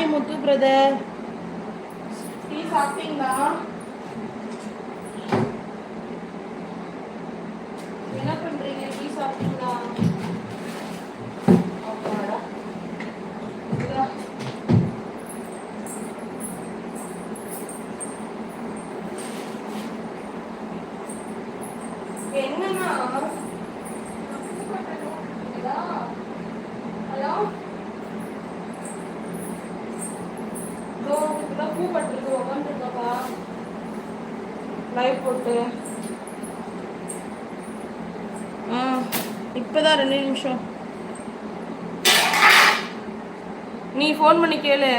Hi Muthu brother tea சாப்பிட்டீங்களா என்ன பண்றீங்க டீ சாப்பிட்டீங்களா அப்பாடா. இதா. என்னன்னா இதா. ஹலோ இதோ இப்பதான் பூ பட்டிருக்கு உட்காந்துருக்கப்பா லைவ் போட்டு. ஆ இப்போதான் ரெண்டு நிமிஷம். நீ ஃபோன் பண்ணி கேளு.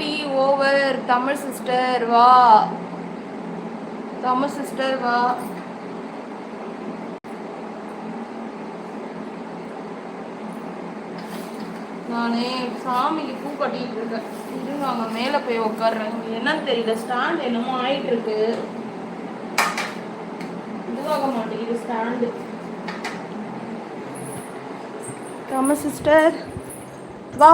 ஃபோர்ட்டி ஓவர் தமிழ் சிஸ்டர் வா. தமிழ் சிஸ்டர் வா. நானே சாமிக்கு பூ கட்டிட்டு இருக்கேன். இருங்க அவங்க மேல போய் உட்காடுறேன் என்னன்னு தெரியல. ஸ்டாண்ட் என்னமோ ஆயிட்டு இருக்கு இதுவாக மாட்டேங்குது ஸ்டாண்டு கம சிஸ்டர் வா.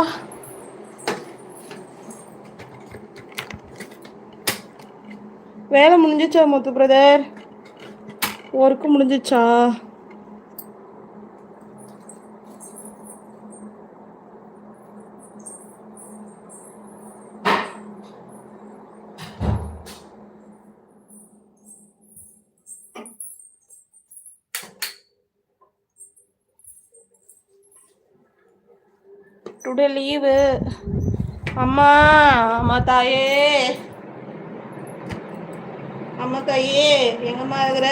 வேலை முடிஞ்சிச்சா முத்து பிரதர் ஒர்க்கு முடிஞ்சிச்சா? டுடே லீவு அம்மா அம்மா தாயே. அம்மா கையே எங்கம்மா இருக்கிற?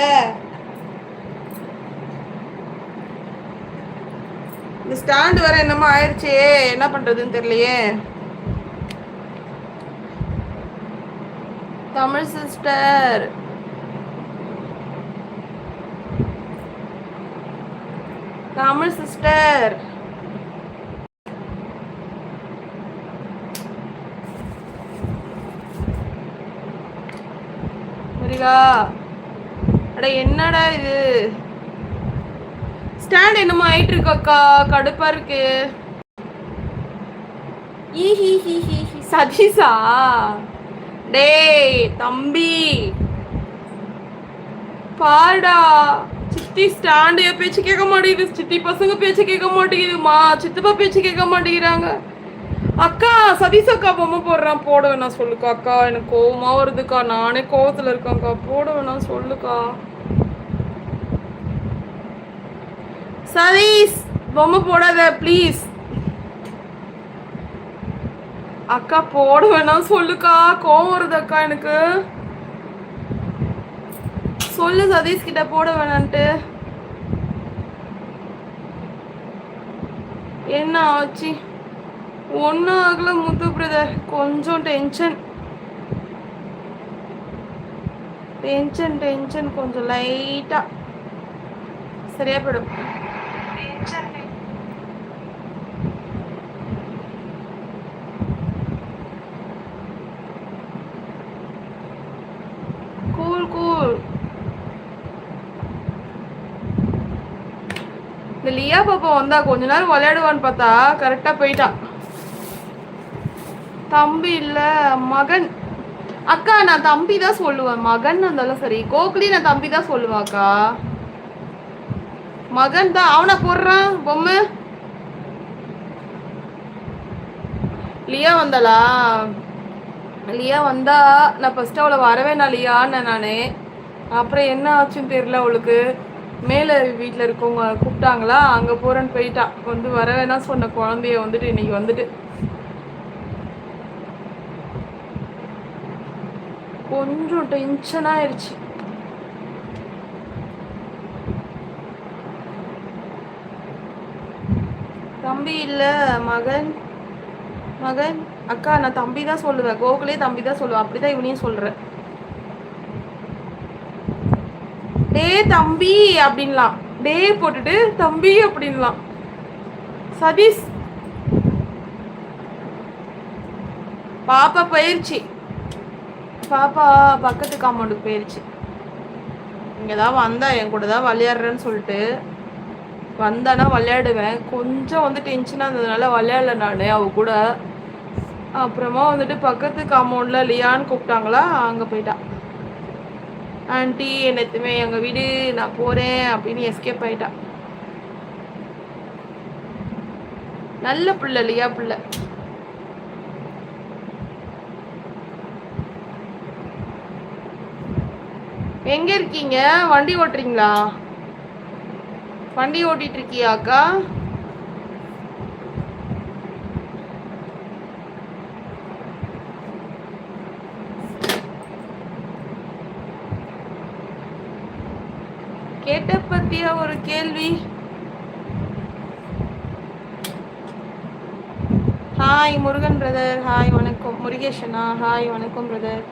இந்த ஸ்டாண்டு வர என்னமோ ஆயிடுச்சே? என்ன பண்றதுன்னு தெரியலையே. தமிழ் சிஸ்டர். தமிழ் சிஸ்டர். முருகா அட என்னடா இது? ஸ்டாண்ட் என்னமோ ஆயிட்டு இருக்கு அக்கா. கடுப்பா இருக்கு. ஹி ஹி ஹி ஹி. சதீஷா? டேய் தம்பி. பாருடா. சித்தி ஸ்டாண்டு பேச்சு கேட்க மாட்டேங்குது. சித்தி பசங்க பேச்சு கேட்க மாட்டேங்குதுமா. சித்தப்பா பேச்சு கேட்க மாட்டேங்கிறாங்க. அக்கா சதீஷ் அக்கா பொம்மை போடுறான் போட வேணாம் சொல்லுக்கா. அக்கா எனக்கு கோவமா வருதுக்கா. நானே கோவத்துல இருக்கேன்க்கா. போட வேணாம் சொல்லுக்கா. சதீஷ் பொம்மை போடாத ப்ளீஸ் அக்கா போட வேணாம் சொல்லுக்கா. கோவம் வருது அக்கா எனக்கு. சொல்லு சதீஷ் கிட்ட போட வேணான்ட்டு. என்ன ஆச்சு? ஒன்றும் ஆகல முத்து பிரதர் கொஞ்சம் டென்ஷன் டென்ஷன் டென்ஷன் கொஞ்சம் லைட்டாக சரியா போயிடும். கூல் கூல் இந்த லியா பாப்பா வந்தா கொஞ்ச நேரம் விளையாடுவான்னு பார்த்தா கரெக்டாக போயிட்டான் தம்பி இல்ல மகன். அக்கா நான் தம்பி தான் சொல்லுவேன். மகன் இருந்தாலும் சரி கோகுலி நான் தம்பி தான் சொல்லுவேன் அக்கா. மகன் தான். அவனை போடுறான் பொம்மை. லியா வந்தாளா? லியா வந்தா. நான் ஃபர்ஸ்ட் அவளை வரவே நான் லியான்னு நானு. அப்புறம் என்ன ஆச்சுன்னு தெரியல அவளுக்கு. மேலே வீட்டில் இருக்கவங்க கூப்பிட்டாங்களா? அங்கே போகிறேன்னு போயிட்டா. வந்து வரவேனா சொன்ன குழந்தைய வந்துட்டு இன்னைக்கு வந்துட்டு கொஞ்சம் டென்ஷன் ஆயிடுச்சு தம்பி இல்ல மகன். மகன் அக்கா நான் தம்பி தான் சொல்லுவேன். கோகுலே தம்பி தான் சொல்லுவேன் அப்படிதான் இவனையும் சொல்றேன். டே தம்பி அப்படின்லாம். டே போட்டுட்டு தம்பி அப்படின்லாம். சதீஷ். பாப்பா பயிற்சி பாப்பா பக்கத்து காம்பவுண்டுக்கு போயிருச்சு. இங்கே தான் வந்தா என் கூட தான் விளையாடுறேன்னு சொல்லிட்டு வந்தானா விளையாடுவேன். கொஞ்சம் வந்து டென்ஷனாக இருந்ததுனால விளையாடல நான் அவ கூட. அப்புறமா வந்துட்டு பக்கத்து காம்பவுண்டில் லியான்னு கூப்பிட்டாங்களா அங்கே போயிட்டா. ஆண்டி என்னத்துமே எங்கள் வீடு நான் போகிறேன் அப்படின்னு எஸ்கேப் ஆயிட்டா. நல்ல பிள்ளை லியா பிள்ளை. எங்க இருக்கீங்க? வண்டி ஓட்டுறீங்களா? வண்டி ஓட்டிட்டு இருக்கியா அக்கா? கேட்ட பத்தியா ஒரு கேள்வி? ஹாய் முருகன் பிரதர் ஹாய் வணக்கம். முருகேஷனா? ஹாய் வணக்கம் பிரதர்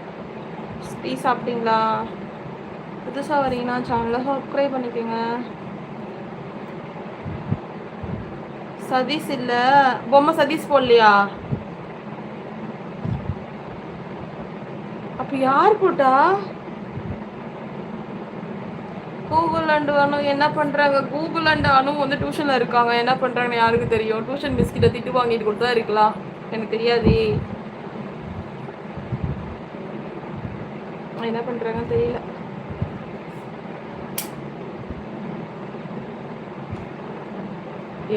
டீ சாப்பிட்டீங்களா? புதுசாக வரீங்கன்னா சேனலை சப்ஸ்கிரைப் பண்ணிக்கோங்க. சதீஷ் இல்லை. பொம்மை சதீஷ் போடலையா? அப்போ யார் போட்டா? கூகுள் அண்டு அணு என்ன பண்ணுறாங்க கூகுள் அண்டு அணு வந்து டியூஷனில் இருக்காங்க. என்ன பண்ணுறாங்கன்னு யாருக்கு தெரியும்? டியூஷன் மிஸ்கிட்ட திட்டு வாங்கிட்டு கொடுத்தா இருக்கலாம். எனக்கு தெரியாதே. என்ன பண்ணுறாங்கன்னு தெரியல.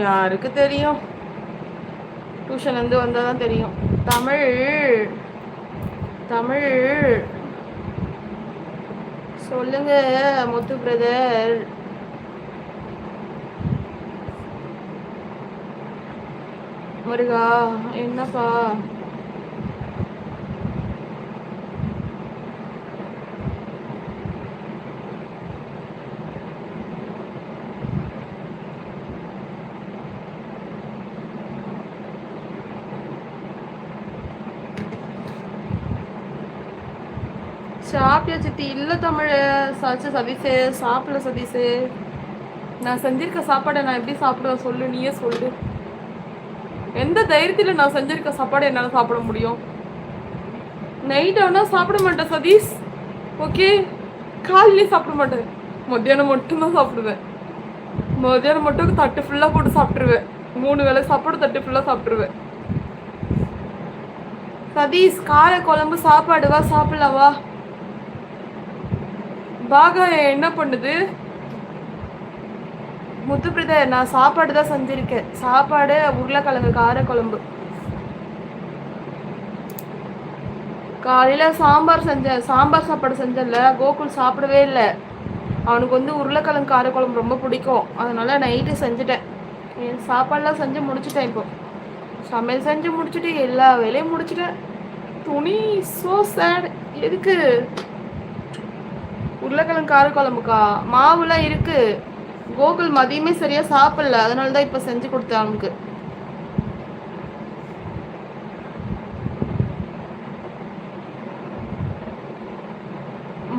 யாருக்கு தெரியும்? டியூஷன்லேருந்து வந்தால் தான் தெரியும். தமிழ் தமிழ். சொல்லுங்க முத்து பிரதர் முருகா என்னப்பா? சாப்பிட்டியா சித்தி இல்லை தமிழ் சாச்சு சதீஷு சாப்பிடல சதீஷு. நான் செஞ்சிருக்க சாப்பாடை நான் எப்படி சாப்பிடுவேன் சொல்லு நீயே சொல்லு. எந்த தைரியத்தில் நான் செஞ்சிருக்க சாப்பாடு என்னால் சாப்பிட முடியும்? நைட் ஆனால் சாப்பிட மாட்டேன் சதீஷ். ஓகே காலையிலேயே சாப்பிட மாட்டேன். மத்தியானம் மட்டும்தான் சாப்பிடுவேன். மத்தியானம் மட்டும் தட்டு ஃபுல்லாக போட்டு சாப்பிட்ருவேன் மூணு வேளை சாப்பாடு தட்டு ஃபுல்லாக சாப்பிட்ருவேன் சதீஷ் காலை குழம்பு சாப்பாடு வா சாப்பிடலாம் பாகம் என்ன பண்ணுது? முத்து பிரதர் நான் சாப்பாடு தான் செஞ்சிருக்கேன். சாப்பாடு உருளைக்கிழங்கு காரக்குழம்பு காலையில் சாம்பார் செஞ்சேன் சாம்பார் சாப்பாடு செஞ்சேன்ல கோகுல் சாப்பிடவே இல்லை. அவனுக்கு வந்து உருளைக்கிழங்கு காரக்குழம்பு ரொம்ப பிடிக்கும். அதனால் நைட்டு செஞ்சுட்டேன். என் சாப்பாடெலாம் செஞ்சு முடிச்சுட்டேன் இப்போ. சமையல் செஞ்சு முடிச்சுட்டு எல்லா வேலையும் முடிச்சுட்டேன். துணி ஸோ சேட் எதுக்கு? உருளைக்கிழங்கு காரக்குழம்புக்கா? மாவுலாம் இருக்கு. கோகுல் மதியமே சரியா சாப்பிடல. அதனால தான் இப்போ செஞ்சு கொடுத்தேன் அவனுக்கு.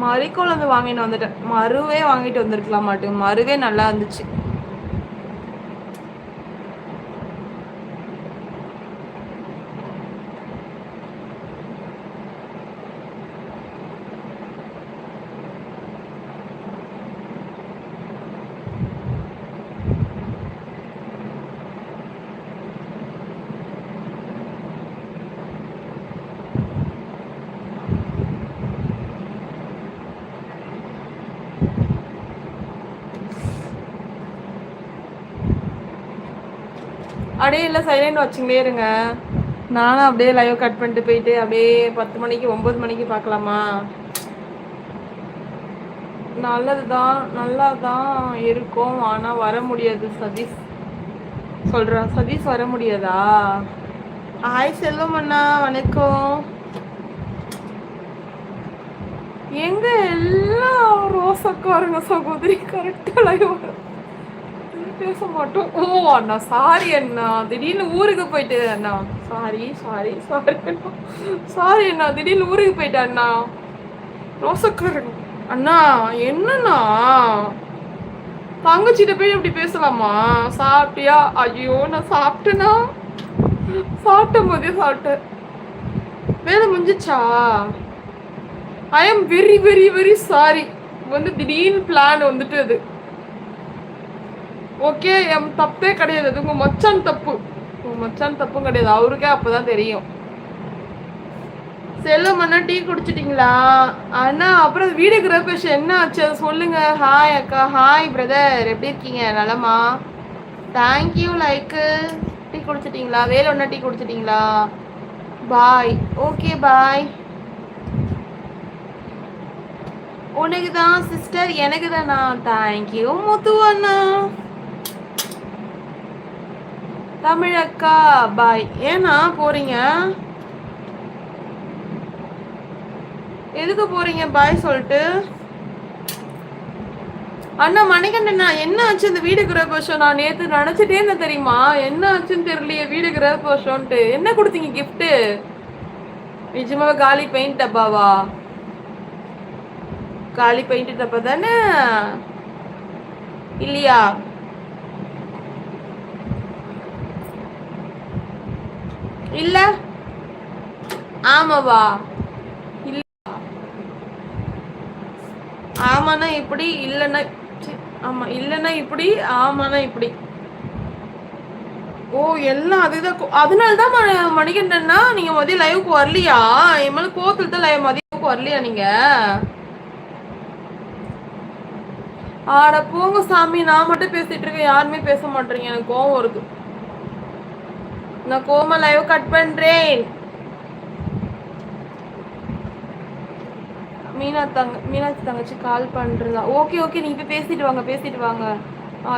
மறிக்குழம்பு வாங்கிட்டு வந்துட்டேன். மருவே வாங்கிட்டு வந்திருக்கலாம் மாட்டேன் மருவே நல்லா இருந்துச்சு. அப்படியே இல்லை சைலண்ட் வச்சுங்களே இருங்க. நானும் அப்படியே லைவ் கட் பண்ணிட்டு போயிட்டு அப்படியே பத்து மணிக்கு ஒம்பது மணிக்கு பார்க்கலாமா? நல்லது தான் நல்லா தான் இருக்கும். ஆனால் வர முடியாது சதீஷ். சொல்கிறேன் சதீஷ் வர முடியாதா? ஹாய் செல்வம் அண்ணா வணக்கம். எங்க எல்லாம் ரோசக்காரங்க சகோதரி கரெக்டாக லைவ் வரும் பேச மாட்டோம் ஓ அண்ணா சாரி அண்ணா. திடீர்னு ஊருக்கு போயிட்டு அண்ணா. சாரி சாரி சாரி அண்ணா. சாரி அண்ணா திடீர்னு ஊருக்கு போயிட்டேன் அண்ணா. ரோசக்காரன். அண்ணா என்னண்ணா? தங்கச்சிட்ட போய் இப்படி பேசலாமா? சாப்பிட்டியா? ஐயோ நான் சாப்பிட்டேனா சாப்பிட்ட போதே சாப்பிட்டேன். வேலை முடிஞ்சிச்சா? I am very very very sorry வந்து திடீர்னு பிளான் வந்துட்டு அது ஓகே என் தப்பே கிடையாது. அது உங்க மச்சான் தப்பு. உங்க மச்சான் தப்பும் கிடையாது. அவருக்கே அப்பதான் தெரியும். செல்லம் அண்ணா டீ குடிச்சிட்டிங்களா? அண்ணா அப்புறம் வீடு கிரகேஷன் என்ன ஆச்சு? அதை சொல்லுங்க. ஹாய் அக்கா. ஹாய் பிரதர் எப்படி இருக்கீங்க? நலமா? தேங்க்யூ லைக்கு டீ குடிச்சிட்டிங்களா? வேலை ஒன்றா டீ குடிச்சிட்டிங்களா? பாய் ஓகே பாய் உனக்கு தான் சிஸ்டர் எனக்கு தானா தேங்க்யூ முத்து அண்ணா. தமிழக்கா பாய். ஏன்னா போறீங்க? எதுக்கு போறீங்க பாய் சொல்லிட்டு? அண்ணா மணிகண்டண்ணா என்ன ஆச்சு இந்த வீடு கிரகோஷம் நான் நேற்று நினச்சிட்டே இருந்தேன் தெரியுமா? என்ன ஆச்சுன்னு தெரியலையே வீடு கிரக போஷோன்ட்டு என்ன கொடுத்தீங்க கிஃப்ட்டு நிஜமாக காலி பெயிண்ட் டப்பாவா? காலி பெயிண்ட் டப்பா தானே? இல்லையா? இல்ல. ஆமாவா? இல்ல. ஆமாண்ணா இப்படி இல்லைன்னா ஆமா இல்லைன்னா இப்படி ஆமாண்ணா இப்படி. ஓ எல்லாம் அதுதான் அதனால தான் மணிகண்டன்னா நீங்க மதியம் லைவுக்கு வரலையா? என் மேல கோத்துல தான் லைவ் மதியத்துக்கு வரலையா நீங்க? ஆட போங்க சாமி நான் மட்டும் பேசிட்டு இருக்கேன். யாருமே பேச மாட்டேறீங்க. எனக்கு கோவம் வருது. நான் கோம லைவ் கட் பண்றேன். மீனா தங்க மீனாட்சி தங்கச்சி கால் பண்றதா? ஓகே ஓகே நீங்கள் போய் பேசிட்டு வாங்க பேசிட்டு வாங்க.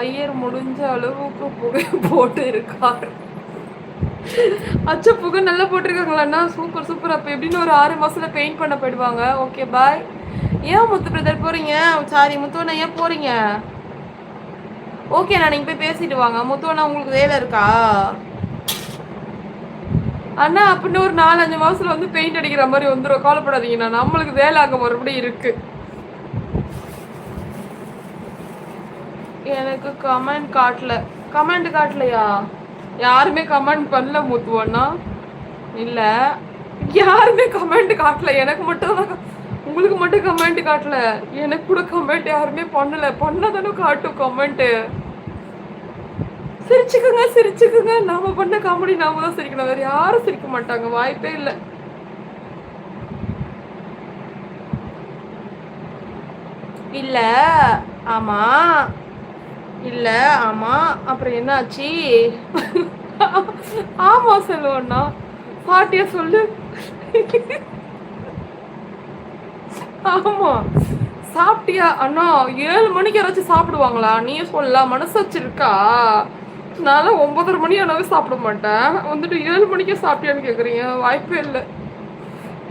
ஐயர் முடிஞ்ச அளவுக்கு புகை போட்டு இருக்கார் அச்ச புகை நல்லா போட்டிருக்காங்களாண்ணா சூப்பர் சூப்பர் அப்போ எப்படின்னு ஒரு ஆறு மாசத்துல பெயிண்ட் பண்ண போயிடுவாங்க. ஓகே பாய் ஏன் முத்து பிரதர் போறீங்க? சாரி முத்துவண்ணா ஏன் போறீங்க? நான் நீங்க போய் பேசிட்டு வாங்க. முத்துவண்ணா உங்களுக்கு வேலை இருக்கா? அண்ணா அப்படின்னு ஒரு நாலஞ்சு மாசத்துல வந்து பெயிண்ட் அடிக்கிற மாதிரி வந்துடும் கவலைப்படாதீங்கண்ணா நம்மளுக்கு வேலை அங்கே மறுபடியும் இருக்கு. எனக்கு கமெண்ட் காட்டல. கமெண்ட் காட்டலையா? யாருமே கமெண்ட் பண்ணல முத்துவண்ணா இல்ல. யாருமே கமெண்ட் காட்டல. எனக்கு மட்டும் தான் உங்களுக்கு மட்டும் கமெண்ட் காட்டல. எனக்கு கூட கமெண்ட் யாருமே பண்ணல. பண்ணதானே காட்டும் கமெண்ட்டு சிரிச்சுக்குங்க சிரிச்சுக்குங்க. நாம பண்ண காமெடி நாம தான் சிரிக்கணும். வேற யாரும் சிரிக்க மாட்டாங்க. வாய்ப்பே இல்லை. இல்ல ஆமா. இல்ல ஆமா. அப்புறம் என்னாச்சு? ஆமா சொல்லுவோம்னா பாட்டியா சொல்லு. ஆமா. சாப்பிட்டியா? அண்ணா ஏழு மணிக்கு யாராச்சும் சாப்பிடுவாங்களா? நீ சொல்லலாம் மனசு வச்சிருக்கா? நான்லாம் ஒன்பதரை மணி ஆனாவே சாப்பிட மாட்டேன். வந்துட்டு ஏழு மணிக்கே சாப்பிட்டியான்னு கேட்குறீங்க வாய்ப்பே இல்லை.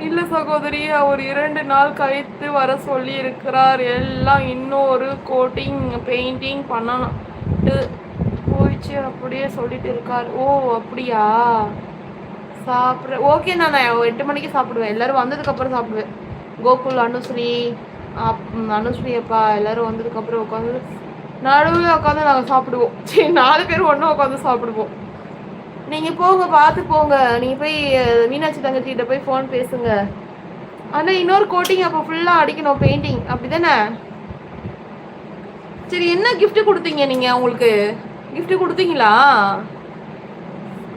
இல்லை சகோதரி அவர் இரண்டு நாள் கழித்து வர சொல்லி இருக்கிறார் எல்லாம் இன்னொரு கோட்டிங் பெயிண்டிங் பண்ணணும். போயிடுச்சு அப்படியே சொல்லிட்டு இருக்கார். ஓ அப்படியா? சாப்பிட்ற ஓகே நான் எட்டு மணிக்கு சாப்பிடுவேன். எல்லாரும் வந்ததுக்கப்புறம் சாப்பிடுவேன். கோகுல் அனுஸ்ரீ அப் அனுஸ்ரீ அப்பா எல்லாரும் வந்ததுக்கப்புறம் உட்காந்து நடுவில் உட்காந்து நாங்கள் சாப்பிடுவோம். சரி நாலு பேர் ஒன்றும் உட்காந்து சாப்பிடுவோம். நீங்கள் போங்க பார்த்து போங்க. நீங்கள் போய் மீனாட்சி தங்கச்சிகிட்ட போய் ஃபோன் பேசுங்க. ஆனால் இன்னொரு கோட்டிங் அப்போ ஃபுல்லாக அடிக்கணும் பெயிண்டிங் அப்படிதானே? சரி என்ன கிஃப்ட் கொடுத்தீங்க நீங்கள் உங்களுக்கு? கிஃப்ட் கொடுத்தீங்களா?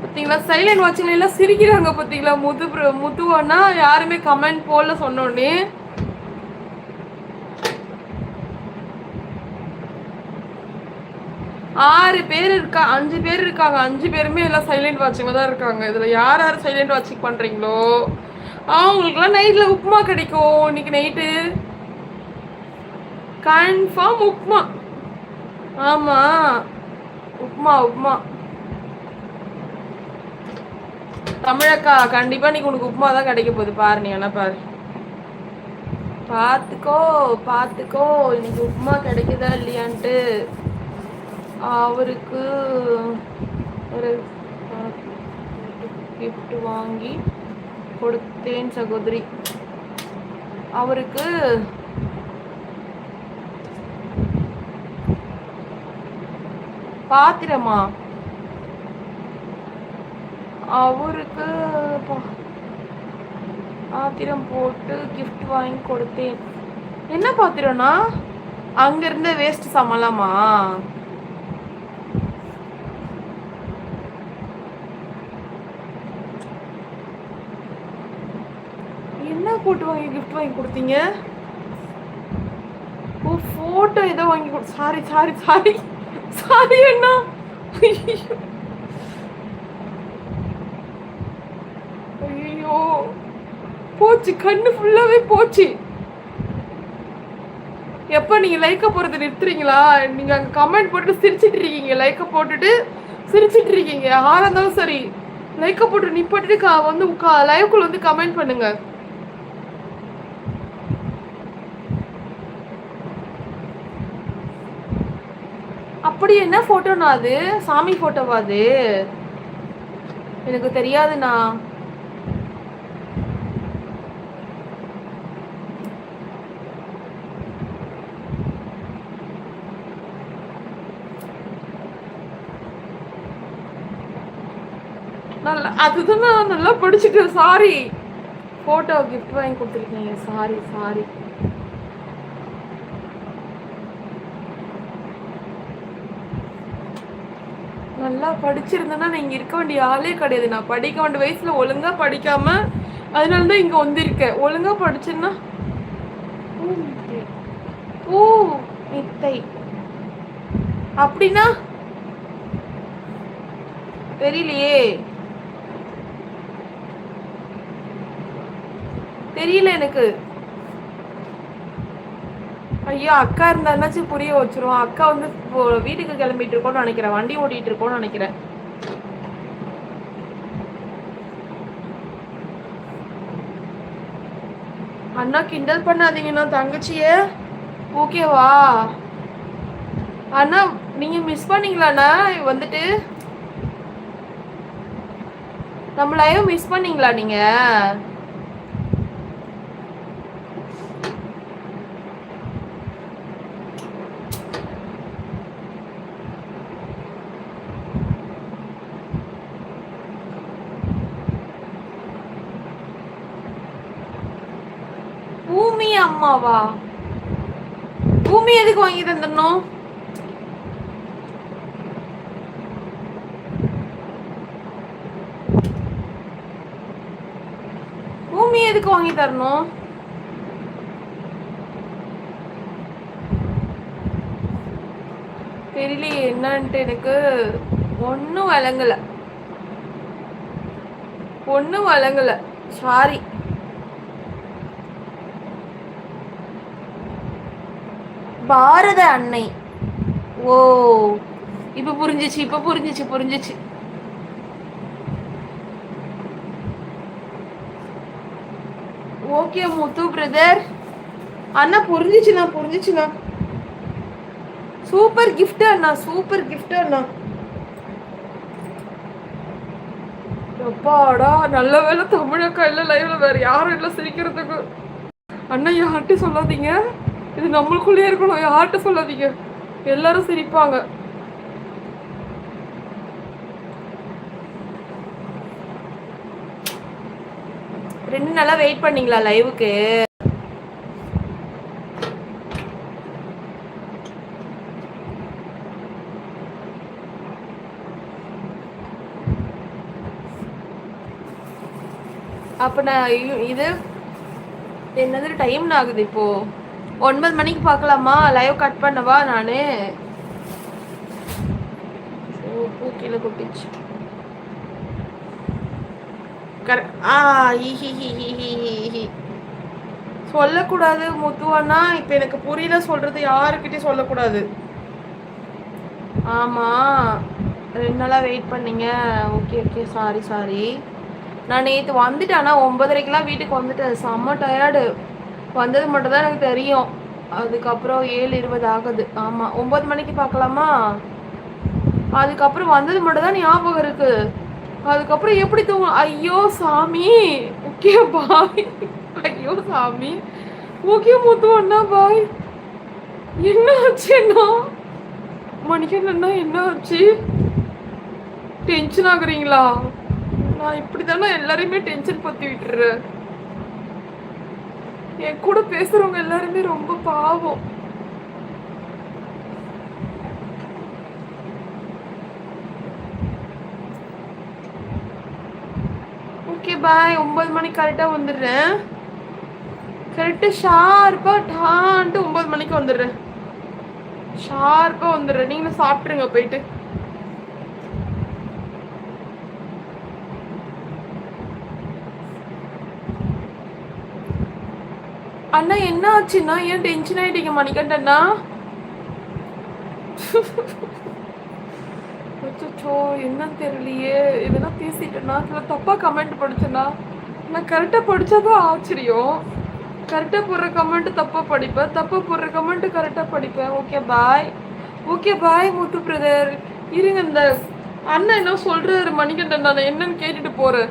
பார்த்தீங்களா? சைலண்ட் வாட்சிங்ல சிரிக்கிறாங்க பார்த்தீங்களா? முது bro- யாருமே கமெண்ட் போடல சொன்னோடனே ஆறு பேர் இருக்கா அஞ்சு பேர் இருக்காங்க. அஞ்சு பேருமே எல்லாம் சைலண்ட் வாட்சிங்க தான் இருக்காங்க. இதுல யார் யார் சைலண்ட் வாட்சிங் பண்றீங்களோ? அவங்களுக்குலாம் நைட்ல உப்புமா கிடைக்கும். இன்னைக்கு நைட்டு கன்ஃபார்ம் உப்புமா. ஆமா. உப்புமா உப்புமா. தமிழக்கா கண்டிப்பா இன்னைக்கு உனக்கு உப்புமா தான் கிடைக்க போகுது. பாரு நீ என்ன பாரு. பார்த்துக்கோ பார்த்துக்கோ இன்னைக்கு உப்புமா கிடைக்குதா இல்லையான்ட்டு. அவருக்கு ஒரு கிஃப்ட் வாங்கி கொடுத்தேன் சகோதரி. அவருக்கு பாத்திரமா? அவருக்கு பா- பாத்திரம் போட்டு கிஃப்ட் வாங்கி கொடுத்தேன். என்ன பாத்திரம்னா? அங்க இருந்த வேஸ்ட் சமலாமா என்ன போட்டு வாங்கி கிஃப்ட் வாங்கி கொடுத்தீங்க? ஓ ஃபோட்டோ ஏதோ வாங்கி கொடு சாரி சாரி சாரி சாரி அண்ணா. ஐயோ போச்சு கண்ணு ஃபுல்லாவே போச்சு. எப்போ நீங்கள் லைக்க போடுறத நிறுத்துறீங்களா? நீங்கள் அங்கே கமெண்ட் போட்டு சிரிச்சிட்டு இருக்கீங்க. லைக்க போட்டுட்டு சிரிச்சிட்டு இருக்கீங்க. யாரா இருந்தாலும் சரி. லைக்க போட்டு நிப்பாட்டுட்டு கா வந்து லைவ்க்குள்ள வந்து கமெண்ட் பண்ணுங்கள் அப்படி என்ன போட்டோண்ணா அது? சாமி போட்டோவா அது? எனக்கு தெரியாதுண்ணா. நல்லா அதுதான் நான் நல்லா படிச்சுட்டேன் சாரி போட்டோ கிஃப்ட் வாங்கி கொடுத்துருக்கீங்க சாரி சாரி நல்லா படிச்சிருந்தேன்னா நான் இங்க இருக்க வேண்டிய ஆளே கிடையாது. நான் படிக்க வேண்டிய வயசுல ஒழுங்கா படிக்காம அதனால தான் இங்க வந்திருக்கேன். ஒழுங்கா படிச்சேன்னா? பூ மித்தை. மித்தை அப்படின்னா? தெரியலையே. தெரியல எனக்கு. ஐயோ அக்கா இருந்தாச்சும் புரிய வச்சிருவோம். அக்கா வந்து வீட்டுக்கு கிளம்பிட்டு இருக்கோம்னு நினைக்கிறேன். வண்டி ஓட்டிட்டு இருக்கோம்னு நினைக்கிறேன். அண்ணா கிண்டல் பண்ணாதீங்கண்ணா தங்கச்சியே. ஓகேவா அண்ணா நீங்க மிஸ் பண்ணீங்களாண்ணா வந்துட்டு. நம்ம லைவ் மிஸ் பண்ணீங்களா நீங்கள் பூமி அம்மாவா? பூமி எதுக்கு வாங்கி தந்துடணும் பூமி எதுக்கு வாங்கி தரணும் தெரியலையே என்னன்ட்டு எனக்கு ஒன்றும் வழங்கலை. ஒன்றும் வழங்கலை. சாரி பாரத அன்னை. ஓ இப்ப புரிஞ்சிச்சு இப்ப புரிஞ்சிச்சு புரிஞ்சிச்சு. ஓகே முத்து பிரதர் அண்ணா புரிஞ்சிச்சுண்ணா புரிஞ்சிச்சுண்ணா. சூப்பர் கிஃப்ட் அண்ணா சூப்பர் கிஃப்ட் அண்ணா. அப்பாடா நல்ல வேலை தமிழக்கா இல்ல லைவ்ல வேற யாரும் இல்ல சிரிக்கிறதுக்கு. அண்ணா யார்கிட்ட சொல்லாதீங்க. இது நம்மளுக்குள்ளேயே இருக்கணும். யார்கிட்ட சொல்லாதீங்க. எல்லாரும் சிரிப்பாங்க. ரெண்டு நாளா வெயிட் பண்ணீங்களா லைவுக்கு அப்ப நான் இது என்னது டைம் ஆகுது இப்போ. ஒன்பது மணிக்கு பார்க்கலாமா? லைவ் கட் பண்ணவா நான்? பூ கீழே கொட்டிச்சு. ஆ ஹி ஹி ஹி ஹி ஹி ஹி ஹி. சொல்லக்கூடாது முத்துவண்ணா இப்போ எனக்கு புரியல சொல்றது யாருக்கிட்டையும் சொல்லக்கூடாது. ஆமா. ரெண்டு நாளாக வெயிட் பண்ணீங்க. ஓகே ஓகே சாரி சாரி நான் நேற்று வந்துட்டேன் ஆனால் ஒன்பதரைக்கெலாம் வீட்டுக்கு வந்துட்டேன். செம்ம டயர்டு வந்தது மட்டும் தான் எனக்கு தெரியும். அதுக்கப்புறம் ஏழு இருபது ஆகுது. ஆமாம் ஒம்பது மணிக்கு பார்க்கலாமா? அதுக்கப்புறம் வந்தது மட்டும் தான் ஞாபகம் இருக்கு. அதுக்கப்புறம் எப்படி தூங்க ஐயோ சாமி. ஓகே பாய் ஐயோ சாமி. ஓகே முத்து அண்ணா பாய். என்ன ஆச்சுன்னா மணிக்கண்ணா என்ன ஆச்சு டென்ஷன் ஆகுறீங்களா? நான் இப்படி தானே எல்லாரையுமே டென்ஷன் பற்றி விட்டுறேன். என் கூட பேசுறவங்க எல்லாருமே ரொம்ப பாவம். ஓகே பாய் ஒன்பது மணிக்கு கரெக்டாக வந்துடுறேன். கரெக்டாக ஷார்ப்பாக டான்ட்டு ஒன்பது மணிக்கு வந்துடுறேன். ஷார்ப்பாக வந்துடுறேன். நீங்களும் சாப்பிட்ருங்க போயிட்டு. அண்ணா என்ன ஆச்சுன்னா? ஏன் டென்ஷன் ஆயிட்டீங்க மணிகண்டண்ணா அச்சோ என்னன்னு தெரியலையே. இதெல்லாம் பேசிட்டேன்னா சில தப்பா கமெண்ட் படிச்சேன்னா? நான் கரெக்டாக படிச்சாதான் ஆச்சரியம். கரெக்டாக போடுற கமெண்ட் தப்பா படிப்பேன். தப்பா போடுற கமெண்ட் கரெக்டாக படிப்பேன். Okay bye okay bye Muthu brother இருங்க இந்த அண்ணன் என்ன சொல்றாரு மணிகண்டன் நான் என்னன்னு கேட்டுட்டு போறேன்.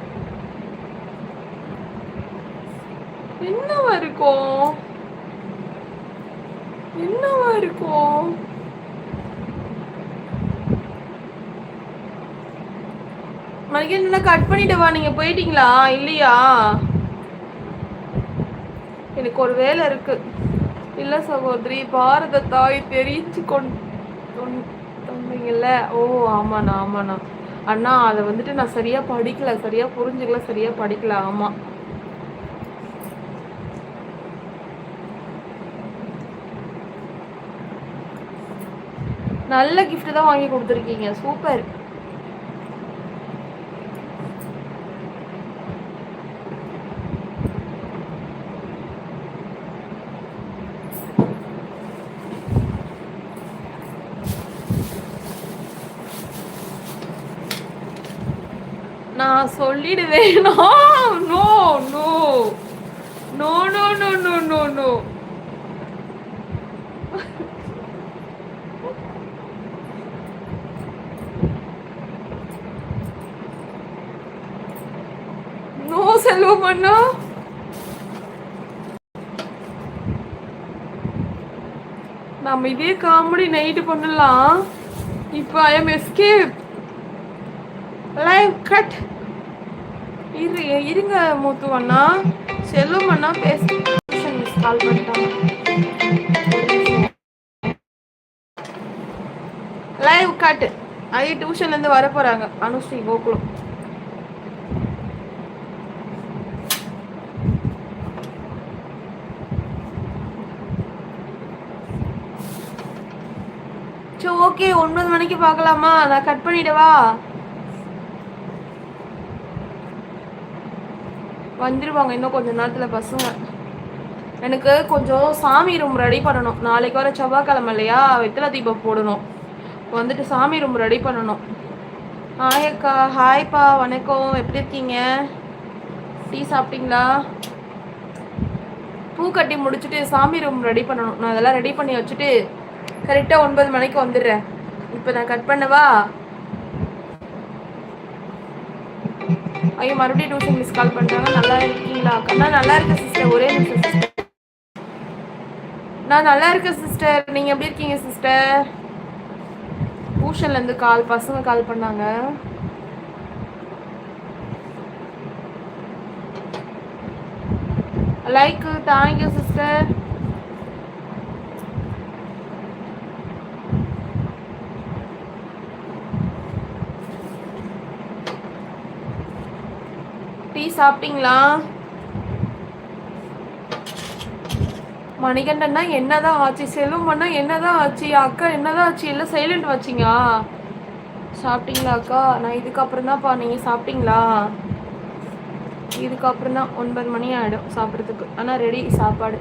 என்னவா இருக்கும்? என்னவா இருக்கும்? மணிகண்டன் கட் பண்ணிட்டவா நீங்க போயிட்டீங்களா? இல்லையா? எனக்கு ஒரு வேலை இருக்கு. இல்ல சகோதரி பாரத தாய் தெரிஞ்சு கொண்டீங்கல்ல ஓ ஆமாண்ணா ஆமாண்ணா. அண்ணா அதை வந்துட்டு நான் சரியா படிக்கல. சரியா புரிஞ்சுக்கல. சரியா படிக்கல. ஆமா. நல்ல கிஃப்ட் தான் வாங்கி கொடுத்துருக்கீங்க. சூப்பர் நான் சொல்லிடுவேன். No no. No no no no no no no no Selvam அண்ணா நம்ம இதே காமெடி நைட்டு பண்ணலாம். இப்போ I am escape live cut இரு இருங்க மூத்து அண்ணா செல்வம் அண்ணா பேச கால் பண்ணிட்டாங்க. லைவ் கட் அதே டியூஷன்லேருந்து வர போகிறாங்க அனுஸ்ரீ கோகுலம் சரி ஓகே ஒன்பது மணிக்கு பார்க்கலாமா? நான் கட் பண்ணிடவா? வந்துருவாங்க இன்னும் கொஞ்ச நேரத்தில் பசங்க எனக்கு கொஞ்சம் சாமி ரூம் ரெடி பண்ணணும். நாளைக்கு வர செவ்வாய்க்கிழமை இல்லையா? வெத்தலை தீபம் போடணும். வந்துட்டு சாமி ரூம் ரெடி பண்ணணும். ஹாய் அக்கா. ஹாய்ப்பா வணக்கம். எப்படி இருக்கீங்க? டீ சாப்பிட்டீங்களா? பூ கட்டி முடிச்சுட்டு சாமி ரூம் ரெடி பண்ணணும். நான் அதெல்லாம் ரெடி பண்ணி வச்சுட்டு கரெக்டாக ஒன்பது மணிக்கு வந்துடுறேன். இப்போ நான் கட் பண்ணவா? ஐயோ மறுபடியும் டியூஷன் மிஸ் கால் பண்ணுறாங்க நல்லா இருக்கீங்களா? அக்கா நான் நல்லா இருக்கேன் சிஸ்டர் ஒரே நிமிஷம் சிஸ்டர் நான் நல்லா இருக்கேன் சிஸ்டர் நீங்கள் எப்படி இருக்கீங்க சிஸ்டர் டியூஷன்லேருந்து கால் பசங்க கால் பண்ணாங்க. லைக் தேங்க்யூ சிஸ்டர் டீ சாப்பிட்டீங்களா? மணிகண்டன்னா என்னதான் ஆச்சு? செல்வம் என்னதான் ஆச்சு? அக்கா என்னதான் ஆச்சு? எல்லாம் சைலண்ட் வச்சிங்க. சாப்பிட்டீங்களா அக்கா? நான் இதுக்கப்புறம் தான்ப்பா நீங்கள் சாப்பிட்டீங்களா? இதுக்கப்புறம் தான் ஒன்பது மணி ஆகிடும் சாப்பிட்றதுக்கு. ஆனால் ரெடி சாப்பாடு.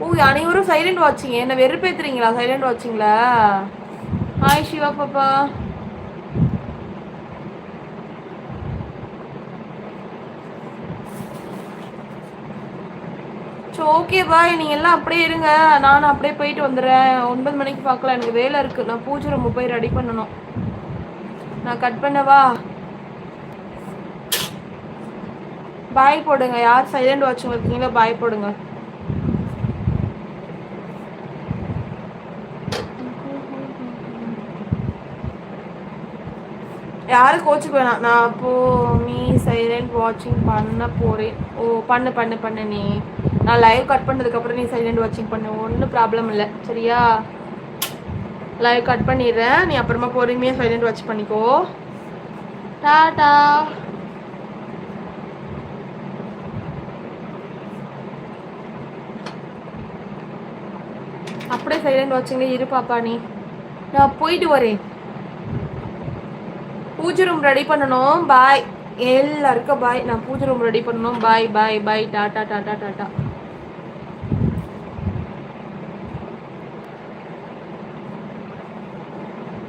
ஓ அனைவரும் சைலண்ட் வாட்சிங்க என்ன வெறுப்பேத்துறீங்களா? சைலண்ட் வாட்சிங்களா ஹாய் சிவா பாப்பா. ஸோ ஓகே பாய் நீங்கள் எல்லாம் அப்படியே இருங்க. நானும் அப்படியே போயிட்டு வந்துடுறேன். ஒன்பது மணிக்கு பார்க்கலாம் எனக்கு வேலை இருக்குது நான் பூஜை ரொம்ப போய் ரெடி பண்ணணும். நான் கட் பண்ணவா? பாய் போடுங்க. யார் சைலண்ட் வாட்சிங் இருக்கீங்களோ பாய் போடுங்க. யாரும் கோச்சுக்கு வேணாம். நான் அப்போ மீ சைலண்ட் வாட்சிங் பண்ண போகிறேன் ஓ பண்ணு பண்ணு பண்ணு நீ. நான் லைவ் கட் பண்ணதுக்கப்புறம் நீ சைலண்ட் வாட்சிங் பண்ணு. ஒன்றும் ப்ராப்ளம் இல்லை. சரியா? லைவ் கட் பண்ணிடுறேன். நீ அப்புறமா பொறுமையாக சைலண்ட் வாட்ச் பண்ணிக்கோ. டாடா. அப்படியே சைலண்ட் வாட்சிங்க இரு பாப்பா நீ. நான் போயிட்டு வரேன். பூஜை ரூம் ரெடி பண்ணணும். பாய் எல்லாருக்கும் பாய் நான் பூஜை ரூம் ரெடி பண்ணணும். Bye bye bye tata tata tata